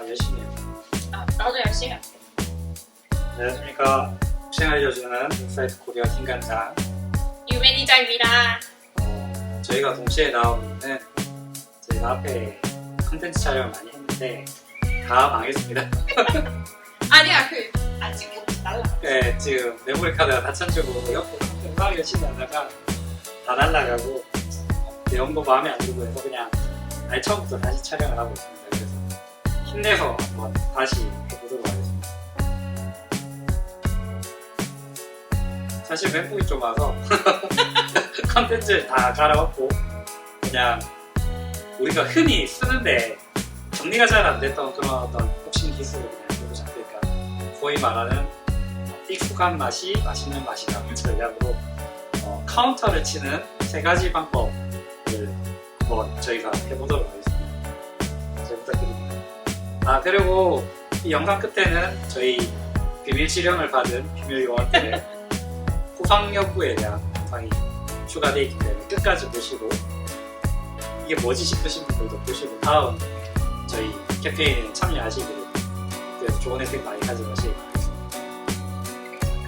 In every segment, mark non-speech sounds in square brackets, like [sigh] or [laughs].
아 열심히 해요. 아, 나도 열심히 할게. 안녕하십니까. 혹시나 알려주는 인사이트 코리아 김간장. 유매니저입니다. 어, 저희가 동시에 나오고 있는 저희가 앞에 컨텐츠 촬영을 많이 했는데 다 망했습니다. [laughs] 아니야, 그, 아직 못 날라. 네, 지금 메모리 카드가 다 천주고 옆에 영상 열심히 하다가 다 날라가고 내용도 마음에 안 들고 해서 그냥 아예 처음부터 다시 촬영을 하고 있습니다. 힘내서 한번 다시 해보도록 하겠습니다. 사실 멘붕이 좀 와서 [laughs] 컨텐츠를 다 갈아엎고 그냥 우리가 흔히 쓰는데 정리가 잘 안 됐던 그런 어떤 혁신 기술을 그냥 해보자. 그러니까 소위 말하는 익숙한 맛이 맛있는 맛이라는 전략으로 어, 카운터를 치는 세 가지 방법을 한번 저희가 해보도록 하겠습니다. 잘 부탁드립니다. 아 그리고 이 영상 끝에는 저희 비밀 지령을 받은 비밀 요원들의 [laughs] 후방 연구에 대한 영상이 추가되어 있기 때문에 끝까지 보시고 이게 뭐지 싶으신 분들도 보시고 다음 저희 캠페인에 참여하시기를 그래서 좋은 혜택 많이 가져가시기 바라겠습니다.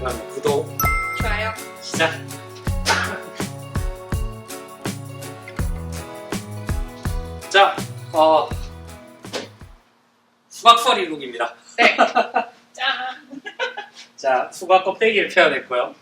그럼 구독 좋아요. 시작. [laughs] 자, 어, 수박서리 룩입니다. 네. [laughs] 짠. 자, 수박 껍데기를 표현했고요.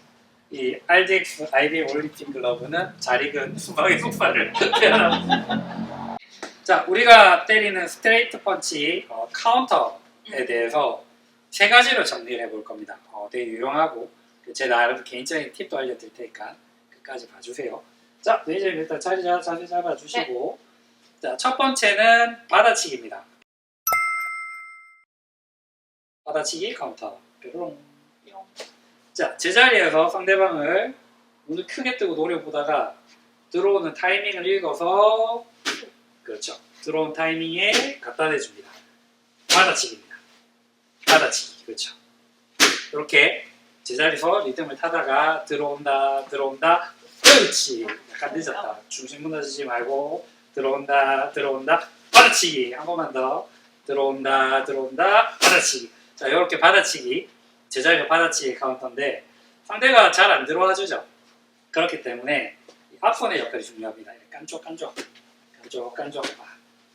이 RDX IBM 올리핀 글러브는 잘 익은 수박의 속살을 [laughs] 표현합니다. 자, 우리가 때리는 스트레이트 펀치 어, 카운터에 대해서 세 가지로 정리를 해볼 겁니다. 어, 되게 유용하고 제 나름 개인적인 팁도 알려드릴 테니까 끝까지 봐주세요. 자, 레이저님 일단 자리, 잡, 자리 잡아주시고 자, 첫 번째는 받아치기입니다. 받아치기 카운터. 뾰로롱. 이런. 자, 제자리에서 상대방을 눈을 크게 뜨고 노려보다가 들어오는 타이밍을 읽어서 그렇죠. 들어온 타이밍에 갖다 대줍니다. 받아치기입니다. 받아치기. 그렇죠. 이렇게 제자리에서 리듬을 타다가 들어온다, 들어온다. 그렇지. 약간 늦었다. 중심 무너지지 말고 들어온다, 들어온다. 받아치기. 한 번만 더. 들어온다, 들어온다. 받아치기. 자, 이렇게 받아치기. 제자리로 받아치기 카운터인데 상대가 잘 안 들어와 주죠. 그렇기 때문에 이 앞선의 역할이 중요합니다. 이렇게 깐족 깐족 깐족 깐족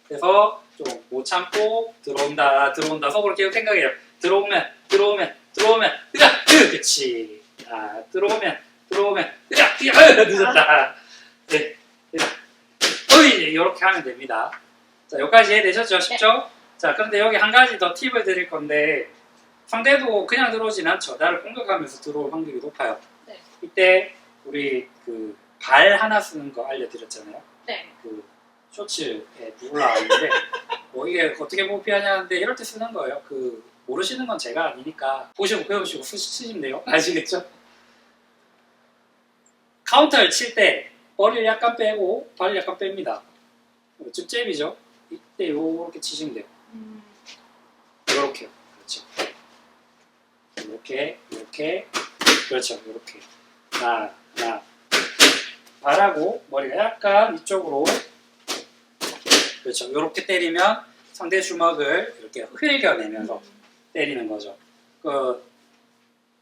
그래서 좀 못 참고 들어온다 들어온다 속으로 계속 생각해요. 들어오면 들어오면 들어오면 으아 으 그치 아 들어오면 들어오면 으아 으아 [laughs] 늦었다 네 으아 어이 이렇게 하면 됩니다. 자 여기까지 이해되셨죠? 쉽죠? 자 그런데 여기 한 가지 더 팁을 드릴 건데 상대도 그냥 들어오진 않죠. 나를 공격하면서 들어올 확률이 높아요. 네. 이때 우리 그 발 하나 쓰는 거 알려드렸잖아요. 네. 그 쇼츠에 누굴라 있는데 [laughs] 뭐 이게 어떻게 보면 피하냐는데 이럴 때 쓰는 거예요. 그 모르시는 건 제가 아니니까 보시고 배우시고 쓰- 쓰시면 돼요. [laughs] 아시겠죠? 카운터를 칠 때 머리를 약간 빼고 발을 약간 뺍니다. 쭉 잽이죠. 이때 요렇게 치시면 돼요. 음, 이렇게요. 이렇게, 이렇게, 그렇죠. 이렇게. 하나, 하나. 발하고 머리가 약간 이쪽으로. 그렇죠. 이렇게 때리면 상대 주먹을 이렇게 흘겨내면서 때리는 거죠. 그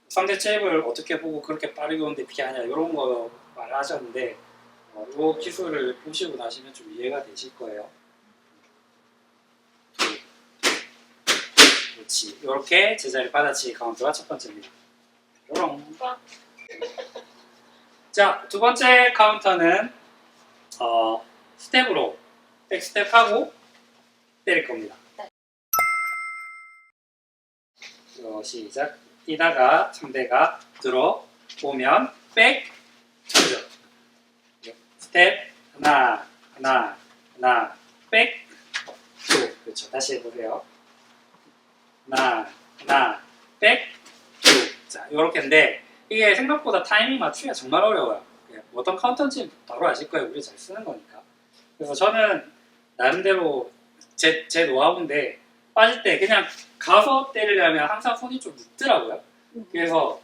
상대 잽을 어떻게 보고 그렇게 빠르게 오는데 피하냐 이런 거 말하셨는데 어, 이 기술을 보시고 나시면 좀 이해가 되실 거예요. 그렇지. 이렇게 제자리 받아치기 카운트가 첫 번째입니다. 요롱. [laughs] 자, 두 번째 카운터는 어, 스텝으로 백스텝하고 때릴 겁니다. 네. 어, 시작. 뛰다가 상대가 들어오면 백 쳐죠. 스텝 하나 하나 하나 백 두. 그렇죠. 다시 해보세요. 하나, 하나, 백, 두. 자, 요렇게인데, 이게 생각보다 타이밍 맞추기가 정말 어려워요. 예, 어떤 카운터인지 바로 아실 거예요. 우리 잘 쓰는 거니까. 그래서 저는 나름대로 제, 제 노하우인데, 빠질 때 그냥 가서 때리려면 항상 손이 좀 늦더라고요. 음. 그래서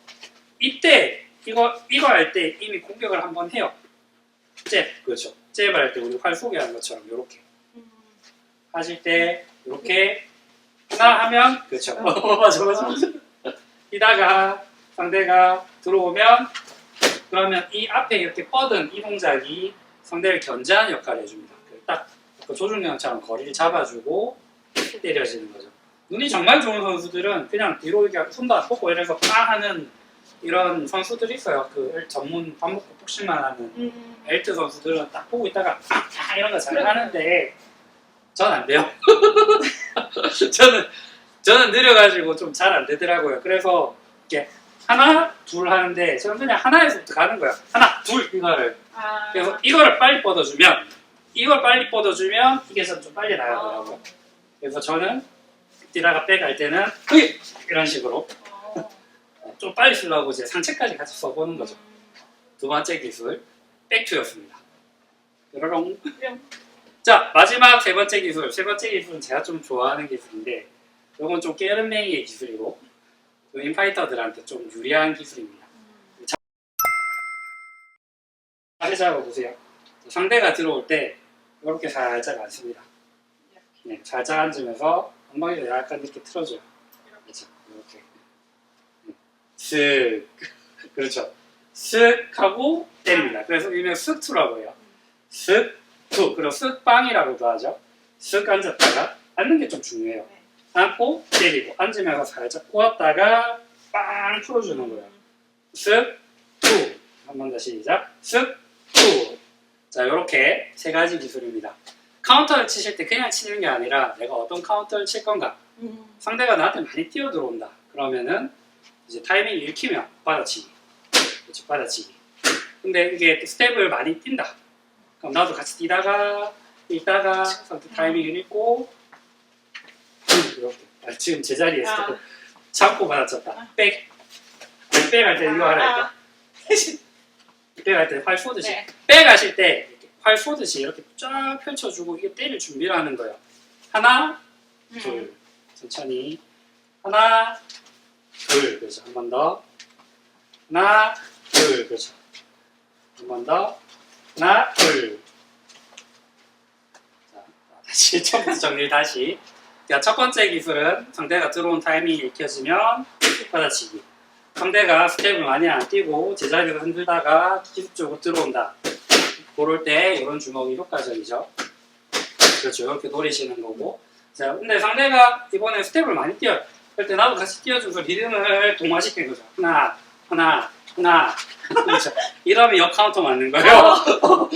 이때, 이거, 이거 할 때 이미 공격을 한번 해요. 잽, 그렇죠. 잽을 할때 우리 활 소개한 것처럼 요렇게. 음, 하실 때 이렇게 하 나 하면 그렇죠. 어, 맞아 맞아. 맞아. 이다가 상대가 들어오면 그러면 이 앞에 이렇게 뻗은 이 동작이 상대를 견제하는 역할을 해줍니다. 딱 아까 조준경처럼 거리를 잡아주고 때려지는 거죠. 눈이 정말 좋은 선수들은 그냥 뒤로 이렇게 손도 안 뻗고 이래서 빵 하는 이런 선수들이 있어요. 그 전문 반복구 복싱만 하는 음. 엘트 선수들은 딱 보고 있다가 아, 이런 거 잘 하는데 전안 돼요. [laughs] 저는 저는 느려가지고 좀 잘 안 되더라고요. 그래서 이렇게 하나 둘 하는데 저는 그냥 하나에서부터 가는 거예요. 하나 둘 이거를 아. 그래서 이거를 빨리 뻗어주면 이걸 빨리 뻗어주면 이게 좀 빨리 나가더라고요. 그래서 저는 뛰다가 빼갈 때는 으이! 이런 식으로 어. 좀 빨리 쓰려고 이제 상체까지 같이 써보는 거죠. 두 번째 기술 백투였습니다. 여러분 뿅. 자 마지막 세 번째 기술 세 번째 기술은 제가 좀 좋아하는 기술인데 이건 좀 깨름맹이의 기술이고 또 인파이터들한테 좀 유리한 기술입니다. 자세 잡아 보세요. 상대가 들어올 때 이렇게 살짝 앉습니다. 네, 살짝 앉으면서 엉덩이를 약간 이렇게 틀어줘요. 그렇죠. 이렇게 네. 쓱 그렇죠. 쓱 하고 때립니다. 그래서 일명 쓱투라고 해요. 쓱 투 그리고 쓱빵이라고도 하죠. 쓱 앉았다가 앉는 게 좀 중요해요. 네. 앉고 때리고 앉으면서 살짝 꼬았다가 빵 풀어주는 거예요. 쓱투 한번 더 시작. 쓱투 자 이렇게 세 가지 기술입니다. 카운터를 치실 때 그냥 치는 게 아니라 내가 어떤 카운터를 칠 건가 음. 상대가 나한테 많이 뛰어 들어온다. 그러면은 이제 타이밍 읽히면 받아치기. 그렇죠, 받아치기. 근데 이게 또 스텝을 많이 뛴다. 그럼 나도 같이 뛰다가 뛰다가 상대 타이밍을 읽고 이렇게 아, 지금 제자리에서 아. 잡고 받아쳤다. 백. 백할 때 이거 하라니까. 아. 백할 때 활 쏘듯이. 네. 백 하실 때 이렇게 활 쏘듯이 이렇게 쫙 펼쳐주고 이게 때릴 준비를 하는 거예요. 하나, 음. 둘 천천히 하나 둘 그렇죠 한 번 더 하나 둘 그렇죠 한 번 더 하나 둘. 자, 다시 [laughs] 처음부터 정리 다시. 자, 첫 번째 기술은 상대가 들어온 타이밍이 익혀지면 받아치기. 상대가 스텝을 많이 안 뛰고 제자리를 흔들다가 기습적으로 들어온다. 그럴 때 이런 주먹이 효과적이죠. 그렇죠. 이렇게 노리시는 거고. 자, 근데 상대가 이번에 스텝을 많이 뛰어요. 그럴 때 나도 같이 뛰어줘서 리듬을 동화시키는 거죠. 하나, 하나, 하나. [laughs] 이러면 역 카운터 맞는 거예요. [laughs]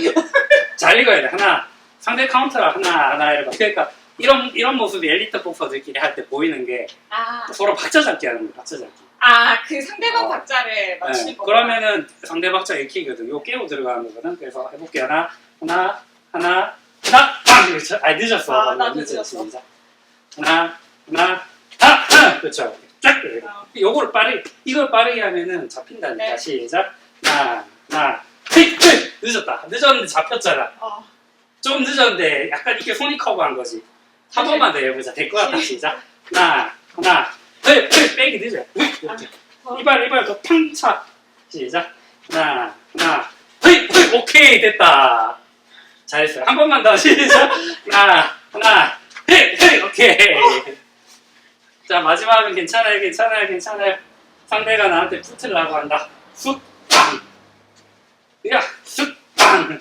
잘 읽어야 돼. 하나. 상대 카운터라 하나, 하나 이렇게. 그러니까 이런 이런 모습이 엘리트 복서들끼리 할 때 보이는 게 아. 서로 박자잡기 하는 거예요. 박자잡기. 아, 그 상대방 어. 박자를 맞추는 네, 거. 그러면은 상대 박자 읽히거든. 요 깨고 들어가는 거거든. 그래서 해볼게 요 하나, 하나, 하나, 하나, 빵! 그렇죠. 아, 늦었어. 아, 나도 늦었어. 하나, 하나, 하나. 그렇죠. 어. 요거를 빠르게, 이걸 빠르게 하면은 잡힌다니까. 네. 시작. 하나, 하나, 헤이, 헤이! 늦었다. 늦었는데 잡혔잖아. 어. 좀 늦었는데 약간 이렇게 손이 커버 한 거지. 한 네. 번만 더 해보자. 될 것 같다. 시작. 하나, 하나, 헤이, 헤이! 빼기 늦어. 이렇게. 어. 이발 이발 더팡 차. 시작. 하나 하나 헤이 헤이 오케이 됐다. 잘했어요. 한 번만 더 [laughs] 시작. 하나 하나 헤이 헤이 오케이. 자 마지막은 괜찮아요 괜찮아요 괜찮아요. 상대가 나한테 붙으려고 한다. 쑥빵. 야 쑥빵.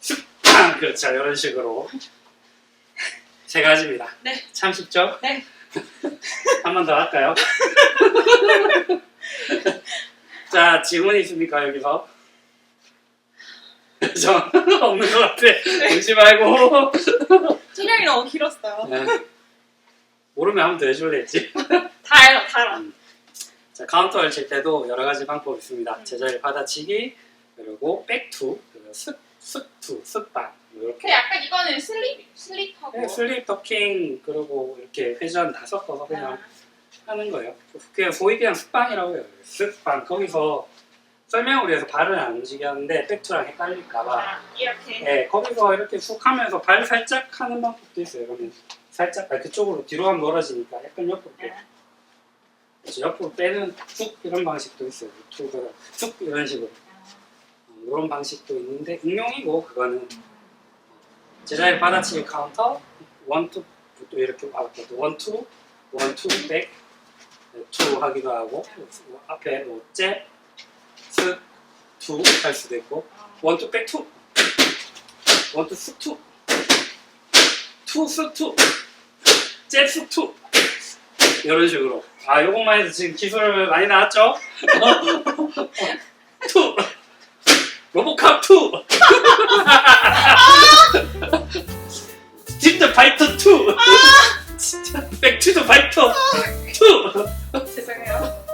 쑥빵 그렇죠 이런 식으로 세 가지입니다. 네. 참 쉽죠? 네. 한 번 더 할까요? 자, 질문 있습니까, 여기서? 저, 없는 것 같아. 울지 말고. 체력이 너무 길었어요. 네. 모르면 더 해줄래 했지. 다 알아, 다 알아. 자, 카운터를 칠 때도 여러 가지 방법이 있습니다. 음. 제자리 받아치기, 그리고 백투, 그리고 스, 스투, 스빵. 그 이렇게. 약간 이거는 슬립, 슬립하고. 네, 슬립 터킹, 그리고 이렇게 회전 다 섞어서 그냥 하는 거예요. 그냥 소위 그냥 습방이라고 해요. 습방. 거기서 설명을 위해서 발을 안 움직였는데 백투랑 헷갈릴까봐. 아, 이렇게. 네, 거기서 이렇게 쑥 하면서 발 살짝 하는 방법도 있어요. 그러면 살짝 아, 그쪽으로 뒤로 하면 멀어지니까 약간 옆으로 빼. 아, 그래서 옆으로 빼는 쑥 이런 방식도 있어요. 투가 쑥 이런 식으로. 어, 이런 방식도 있는데 응용이고 그거는 제자리 받아치기 카운터 원투 또 이렇게 아, 또 원투, 원투, 백, 네, 투 하기도 하고 앞에 뭐 잽, 스, 투 할 수도 있고 원투, 백, 투, 원투, 스, 투, 투, 스, 투, 잽, 스, 투. 이런 식으로. 아 요것만 해도 지금 기술 많이 나왔죠? [laughs] 투. 로보캅 투. [laughs] 스팀 더 파이터 투. 진짜. 백투 더 파이터 투. 죄송해요.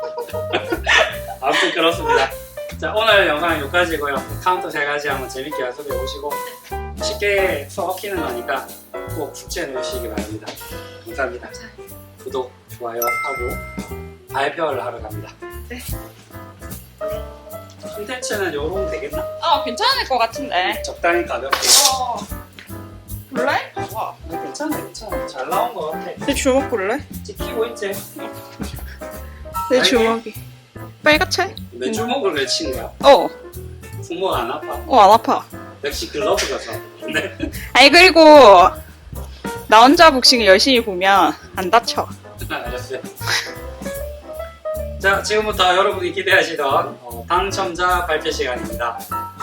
아무튼 그렇습니다 자 오늘 영상은 여기까지고요 카운터 세 가지 한번 재밌게 연습해 보시고 쉽게 써먹히는 거니까 꼭 숙지해 놓으시기 바랍니다 감사합니다 구독 좋아요 하고 발표를 하러 갑니다 네. 콘텐츠는 요런 되겠나? 아 괜찮을 것 같은데. 적당히 가볍게 어. 볼래? 와. 아, 괜찮아 괜찮아 잘 나온 거 같아 내 주먹 볼래? 찍히고 있지 내. 주먹이 빨갛채? 내 주먹을 왜 친 거야? 어, 손목 안 아파? 어 안 아파. 역시 글러브가 좋아 네 아니 그리고 나 혼자 복싱을 열심히 보면 안 다쳐. [laughs] 알았어요 자 지금부터 여러분이 기대하시던 어, 당첨자 발표 시간입니다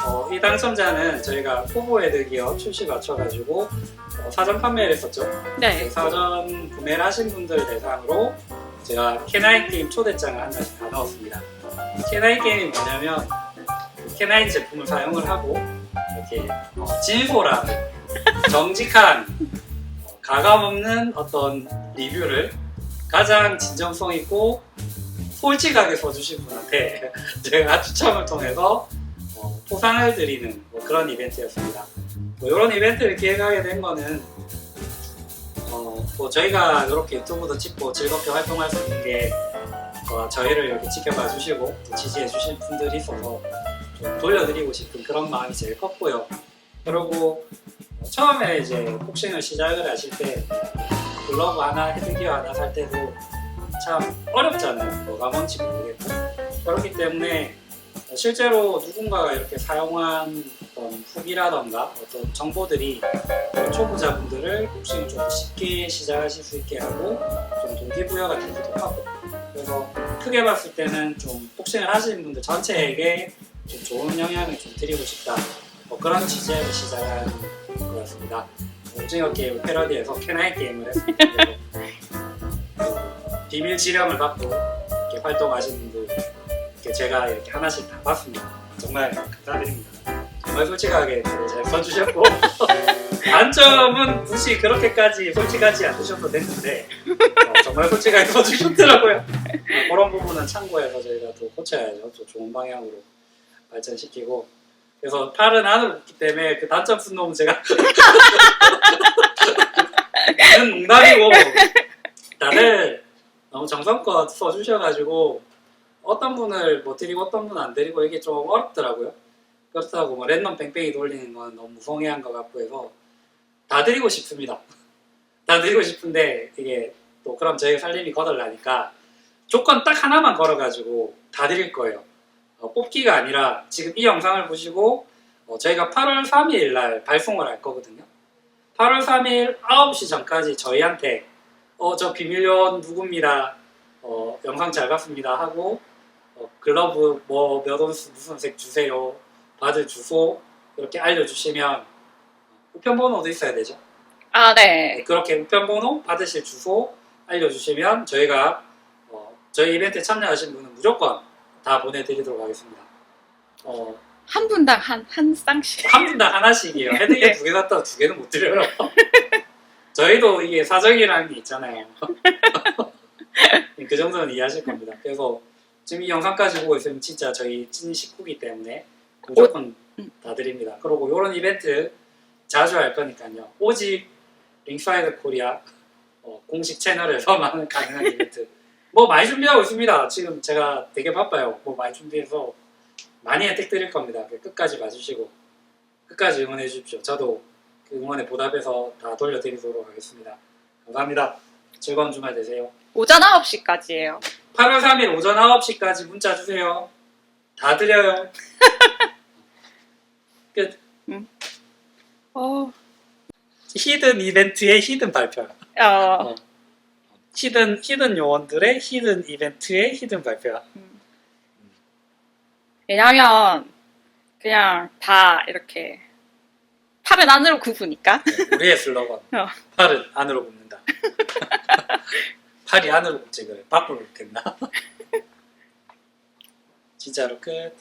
어, 이 당첨자는 저희가 후보헤드 기업 출시 맞춰가지고 어, 사전 판매를 했었죠 네. 사전 구매를 하신 분들 대상으로 제가 K9 게임 초대장을 한 장씩 다 넣었습니다. K9 게임이 뭐냐면 K9 제품을 사용을 하고 이렇게 어, 진솔한 정직한 어, 가감 없는 어떤 리뷰를 가장 진정성 있고 솔직하게 써주신 분한테 [laughs] 제가 추첨을 통해서 어, 포상을 드리는 뭐 그런 이벤트였습니다. 뭐 이런 이벤트를 기획하게 된 거는 어, 뭐 저희가 이렇게 유튜브도 찍고 즐겁게 활동할 수 있는 게 어, 저희를 이렇게 지켜봐 주시고 또 지지해 주신 분들이 있어서 좀 돌려드리고 싶은 그런 마음이 제일 컸고요. 그리고 어, 처음에 이제 복싱을 시작을 하실 때 글러브 하나, 헤드기어 하나 살 때도 참 어렵잖아요. 뭐가 뭔지 모르겠고 그렇기 때문에 실제로 누군가가 이렇게 사용한 어떤 후기라던가 어떤 정보들이 초보자분들을 복싱을 좀 쉽게 시작하실 수 있게 하고 좀 동기부여가 되기도 하고. 그래서 크게 봤을 때는 좀 복싱을 하시는 분들 전체에게 좀 좋은 영향을 좀 드리고 싶다. 뭐 그런 취지에서 시작한 것 같습니다. 오징어 게임 패러디에서 캐나이 게임을 했습니다. 비밀 지령을 받고 이렇게 활동하시는 제가 이렇게 하나씩 다 봤습니다 정말 감사드립니다 정말 솔직하게 잘 써주셨고 [laughs] 단점은 굳이 그렇게까지 솔직하지 않으셔도 되는데 어, 정말 솔직하게 써주셨더라고요. 어, 그런 부분은 참고해서 저희가 또 고쳐야죠. 또 좋은 방향으로 발전시키고 그래서 팔은 안으로 붙기 때문에 그 단점 쓴 놈은 제가 [laughs] 그는 농담이고 다들 너무 정성껏 써주셔가지고 어떤 분을 뭐 드리고 어떤 분은 안 드리고 이게 좀 어렵더라고요. 그렇다고 뭐 랜덤 뺑뺑이 돌리는 건 너무 무성의한 것 같고 해서 다 드리고 싶습니다. [laughs] 다 드리고 싶은데 이게 또 그럼 저희 살림이 거덜나니까 조건 딱 하나만 걸어가지고 다 드릴 거예요. 어, 뽑기가 아니라 지금 이 영상을 보시고 어, 저희가 8월 3일 날 발송을 할 거거든요. 8월 3일 9시 전까지 저희한테 어, 저 비밀요원 누굽니다. 어, 영상 잘 봤습니다 하고 어, 글러브 뭐 몇 온스 무슨 색 주세요. 받을 주소 이렇게 알려주시면 우편번호도 있어야 되죠. 아 네. 그렇게 우편번호 받으실 주소 알려주시면 저희가 어, 저희 이벤트에 참여하신 분은 무조건 다 보내드리도록 하겠습니다. 어, 한 분당 한 한 쌍씩. 한 분당 하나씩이에요. [laughs] 헤드기어 두개 샀다가 두 개는 못 드려요. [laughs] 저희도 이게 사정이라는 게 있잖아요. [laughs] 그 정도는 이해하실 겁니다. 그래서 지금 이 영상까지 보고 있으면 진짜 저희 찐 식구기 때문에 무조건 음. 다 드립니다. 그리고 이런 이벤트 자주 할 거니까요. 오직 링사이드 코리아 어, 공식 채널에서만 [laughs] 가능한 이벤트. 뭐 많이 준비하고 있습니다. 지금 제가 되게 바빠요. 뭐 많이 준비해서 많이 혜택 드릴 겁니다. 끝까지 봐주시고 끝까지 응원해 주십시오. 저도 그 응원에 보답해서 다 돌려드리도록 하겠습니다. 감사합니다. 즐거운 주말 되세요. 오전 9시까지예요. 8월 3일 오전 9시까지 문자 주세요. 다 드려요. [laughs] 끝. 어. 히든 이벤트의 히든 발표. 어, 어. 히든 히든 요원들의 히든 이벤트의 히든 발표야. 왜냐면 그냥 다 이렇게 팔은 안으로 굽으니까. 네, 우리의 슬로건. 어. 팔은 안으로 굽는다. [laughs] 팔이 안으로 그래. 밖으로 굽겠나? 진짜로 끝.